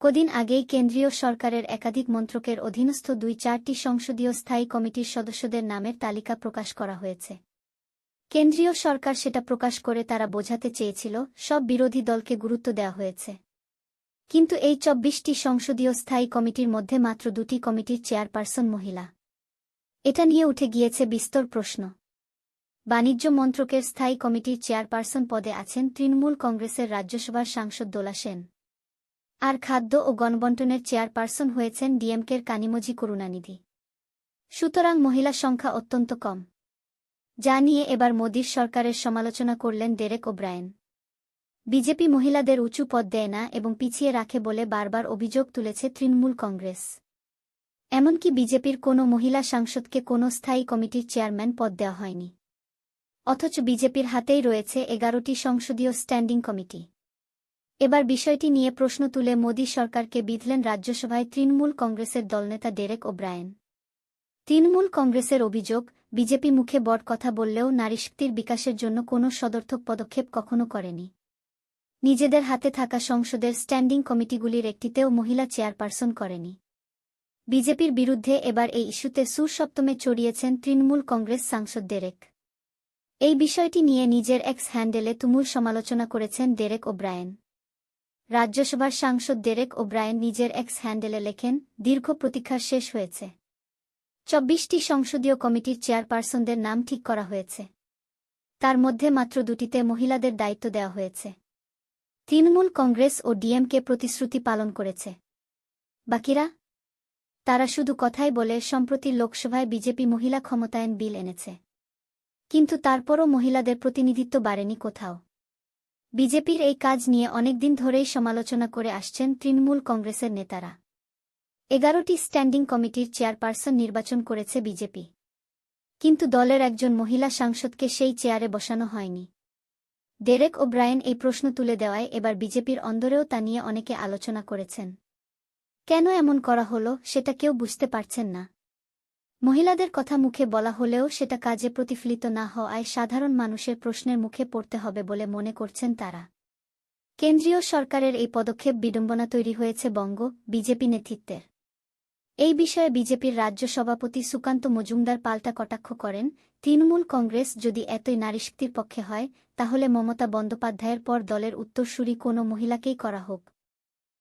কদিন আগেই কেন্দ্রীয় সরকারের একাধিক মন্ত্রকের অধীনস্থ দুই চারটি সংসদীয় স্থায়ী কমিটির সদস্যদের নামের তালিকা প্রকাশ করা হয়েছে। কেন্দ্রীয় সরকার সেটা প্রকাশ করে তারা বোঝাতে চেয়েছিল, সব বিরোধী দলকে গুরুত্ব দেওয়া হয়েছে। কিন্তু এই চব্বিশটি সংসদীয় স্থায়ী কমিটির মধ্যে মাত্র দুটি কমিটির চেয়ারপারসন মহিলা। এটা নিয়ে উঠে গিয়েছে বিস্তর প্রশ্ন। বাণিজ্য মন্ত্রকের স্থায়ী কমিটির চেয়ারপারসন পদে আছেন তৃণমূল কংগ্রেসের রাজ্যসভার সাংসদ দোলা সেন। আর খাদ্য ও গণবন্টনের চেয়ারপারসন হয়েছেন ডিএমকের কানিমজি করুণানিধি। সুতরাং মহিলা সংখ্যা অত্যন্ত কম। যা নিয়ে এবার মোদীর সরকারের সমালোচনা করলেন ডেরেক ওব্রায়েন। বিজেপি মহিলাদের উঁচু পদ দেয় না এবং পিছিয়ে রাখে বলে বারবার অভিযোগ তুলেছে তৃণমূল কংগ্রেস। এমনকি বিজেপির কোনো মহিলা সাংসদকে কোনো স্থায়ী কমিটির চেয়ারম্যান পদ দেওয়া হয়নি। অথচ বিজেপির হাতেই রয়েছে এগারোটি সংসদীয় স্ট্যান্ডিং কমিটি। এবার বিষয়টি নিয়ে প্রশ্ন তুলে মোদী সরকারকে বিধলেন রাজ্যসভায় তৃণমূল কংগ্রেসের দলনেতা ডেরেক ওব্রায়েন। তৃণমূল কংগ্রেসের অভিযোগ, বিজেপি মুখে বড় কথা বললেও নারীশক্তির বিকাশের জন্য কোনো সদর্থক পদক্ষেপ কখনো করেনি। নিজেদের হাতে থাকা সংসদের স্ট্যান্ডিং কমিটিগুলির একটিতেও মহিলা চেয়ারপারসন করেনি। বিজেপির বিরুদ্ধে এবার এই ইস্যুতে সুরসপ্তমে চড়িয়েছেন তৃণমূল কংগ্রেস সাংসদ ডেরেক। এই বিষয়টি নিয়ে নিজের এক্স হ্যান্ডেলে তুমুল সমালোচনা করেছেন ডেরেক ওব্রায়েন। রাজ্যসভার সাংসদ ডেরেক ওব্রায়েন নিজের এক্স হ্যান্ডেলে লেখেন, দীর্ঘ প্রতীক্ষার শেষ হয়েছে। চব্বিশটি সংসদীয় কমিটির চেয়ারপারসনদের নাম ঠিক করা হয়েছে। তার মধ্যে মাত্র দুটিতে মহিলাদের দায়িত্ব দেওয়া হয়েছে। তৃণমূল কংগ্রেস ও ডিএমকে প্রতিশ্রুতি পালন করেছে। বাকিরা? তারা শুধু কথাই বলে সম্প্রতি লোকসভায় বিজেপি মহিলা ক্ষমতায়ন বিল এনেছে। কিন্তু তারপরও মহিলাদের প্রতিনিধিত্ব বাড়েনি কোথাও। বিজেপির এই কাজ নিয়ে অনেকদিন ধরেই সমালোচনা করে আসছেন তৃণমূল কংগ্রেসের নেতারা। এগারোটি স্ট্যান্ডিং কমিটির চেয়ারপারসন নির্বাচন করেছে বিজেপি। কিন্তু দলের একজন মহিলা সাংসদকে সেই চেয়ারে বসানো হয়নি। ডেরেক ও ব্রায়েন এই প্রশ্ন তুলে দেওয়ায় এবার বিজেপির অন্দরেও তা নিয়ে অনেকে আলোচনা করেছেন। কেন এমন করা হলো সেটা কেউ বুঝতে পারছেন না। মহিলাদের কথা মুখে বলা হলেও সেটা কাজে প্রতিফলিত না হওয়ায় সাধারণ মানুষের প্রশ্নের মুখে পড়তে হবে বলে মনে করছেন তারা। কেন্দ্রীয় সরকারের এই পদক্ষেপ বিডম্বনা তৈরি হয়েছে বঙ্গ, বিজেপি নেতৃত্বের। এই বিষয়ে বিজেপির রাজ্য সভাপতি সুকান্ত মজুমদার পাল্টা কটাক্ষ করেন, তৃণমূল কংগ্রেস যদি এতই নারীশক্তির পক্ষে হয়, তাহলে মমতা বন্দ্যোপাধ্যায়ের পর দলের উত্তরসূরি কোনো মহিলাকেই করা হোক।